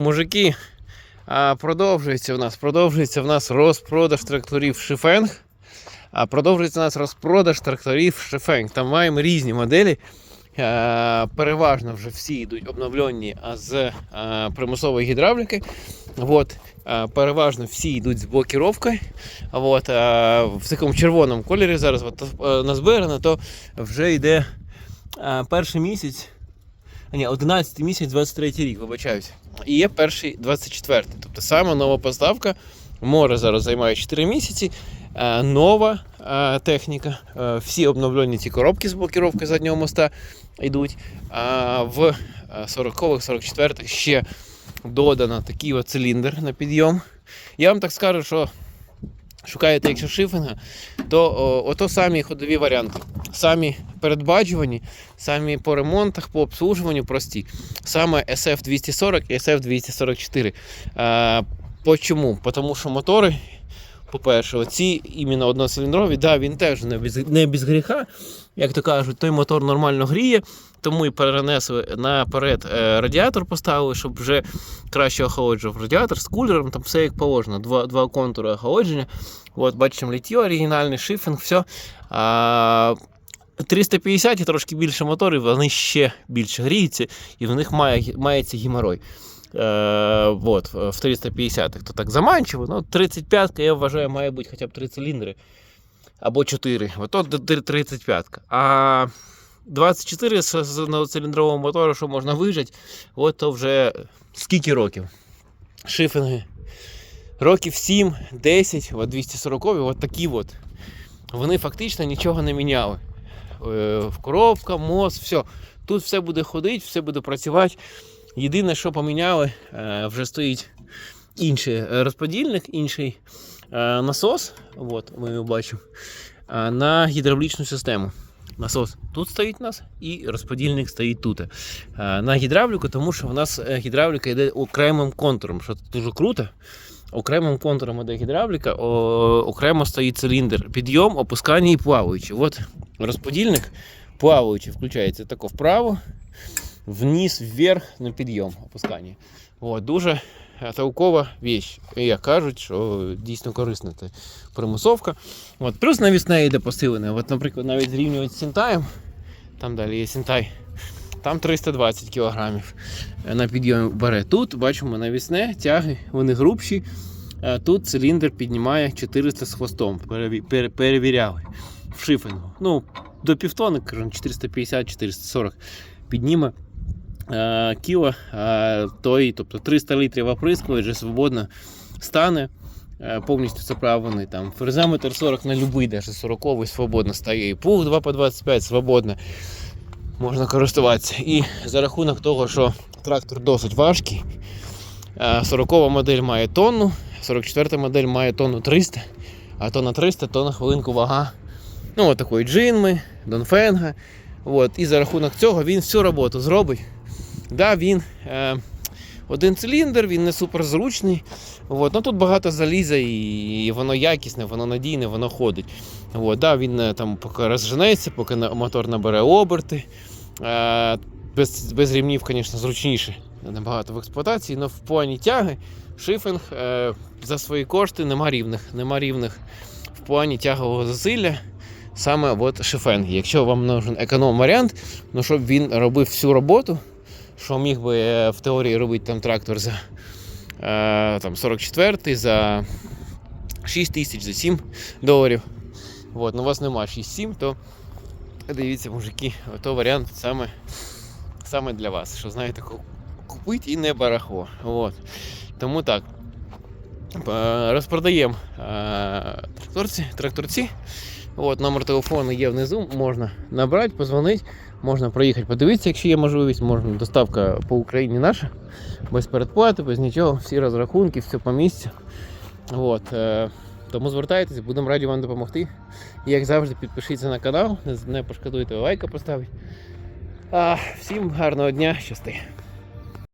Мужики, продовжується в нас, продовжується в нас розпродаж тракторів Шифенг. А продовжується у нас розпродаж тракторів Шифенг. Там маємо різні моделі. Переважно вже всі йдуть обновлені з примусової гідравліки. От, переважно всі йдуть з блокіровкою. От, в такому червоному кольорі зараз от, назбирано, то вже йде перший місяць. Ні, 11 місяць 23 рік, вибачаюся. І є перший 24. Тобто саме нова поставка. Море зараз займає 4 місяці. Е, Нова е, техніка. Е, Всі обновлені ці коробки з блокіровки заднього моста йдуть. А в 40-х, 44-х ще додано такий от циліндр на підйом. Я вам так скажу, що шукаєте, якщо шифінга, то о, ото самі ходові варіанти. Самі передбачувані, самі по ремонтах, по обслужуванню прості. Саме SF240 і SF244. Е, Почому? Тому що мотори, по-перше, оці іменно одноциліндрові, да, він теж не без, не без гріха. Як то кажуть, той мотор нормально гріє, тому і перенесли наперед е, радіатор поставили, щоб вже краще охолоджував радіатор з кулером, там все як положено. Два, два контури охолодження. От, бачимо літьо оригінальний, шифінг, все. А, 350 і трошки більше моторів, вони ще більше гріються, і в них має, мається геморой. Е, вот, в 350-х то так заманчиво. Ну, 35-ка, я вважаю, має бути хоча б 3 циліндри або 4. Ото 35-ка. А 24 з, одноциліндрового мотора, що можна вижати, от то вже скільки років? Шифінги. Років 7, 10, от 240 от такі от. Вони фактично нічого не міняли. Е, Коробка, мост, все. Тут все буде ходити, все буде працювати. Єдине, що поміняли, е, вже стоїть інший розподільник, інший е, насос. От, ми його бачимо. На гідравлічну систему. Насос тут стоїть у нас, і розподільник стоїть тут. На гідравліку, тому що в нас гідравліка йде окремим контуром, що дуже круто. Окремим контуром іде гідравліка, окремо стоїть циліндр. Підйом, опускання і плаваючий. От розподільник плаваючий включається тако вправо, вниз, вверх на підйом опускання. От, дуже е, толкова віч. Як кажуть, що дійсно корисна це примусовка. От, плюс навісне йде посилене. От, наприклад, навіть зрівнювати з Сінтаєм, там далі є Сінтай, там 320 кг на підйом бере. Тут бачимо навісне, тяги, вони грубші. Е, Тут циліндр піднімає 400 з хвостом. Перевіряли в шифінгу. Ну, до півтони, кажу, 450-440 підніме е, кіло, е, той, тобто 300 літрів оприскувач вже свободно стане. е, Повністю заправлений там фрезаметр 40 на любий, навіть 40 свободно стає. І пух 2 по 25 свободно можна користуватися. І за рахунок того, що трактор досить важкий, 40 модель має тонну, 44 модель має тонну 300, а тонна 300 то на хвилинку вага. Ну, от такої джинми, Донфенга. От, і за рахунок цього він всю роботу зробить. Да, він е, один циліндр, він не суперзручний. От, ну, тут багато заліза і воно якісне, воно надійне, воно ходить. От, да, він е, там поки розженеться, поки мотор набере оберти. Е, без, без рівнів, звісно, зручніше набагато в експлуатації, але в плані тяги шифінг е, за свої кошти нема рівних. Нема рівних в плані тягового засилля. Саме от шифенг. Якщо вам нужен економ варіант, ну щоб він робив всю роботу, що міг би е, в теорії робити там трактор за е, там 44 за 6 тисяч, за 7 доларів. От, ну у вас нема 6-7, то дивіться, мужики, то варіант саме, саме для вас. Що знаєте, купити і не барахло. От. Тому так. Розпродаємо е, тракторці, тракторці. От, номер телефону є внизу, можна набрати, позвонити, можна проїхати, подивитися, якщо є можливість, можна доставка по Україні наша, без передплати, без нічого, всі розрахунки, все по місцю. От, е, тому звертайтеся, будемо раді вам допомогти. Як завжди, підпишіться на канал, не, не пошкодуйте лайка поставити. А, всім гарного дня, щасти.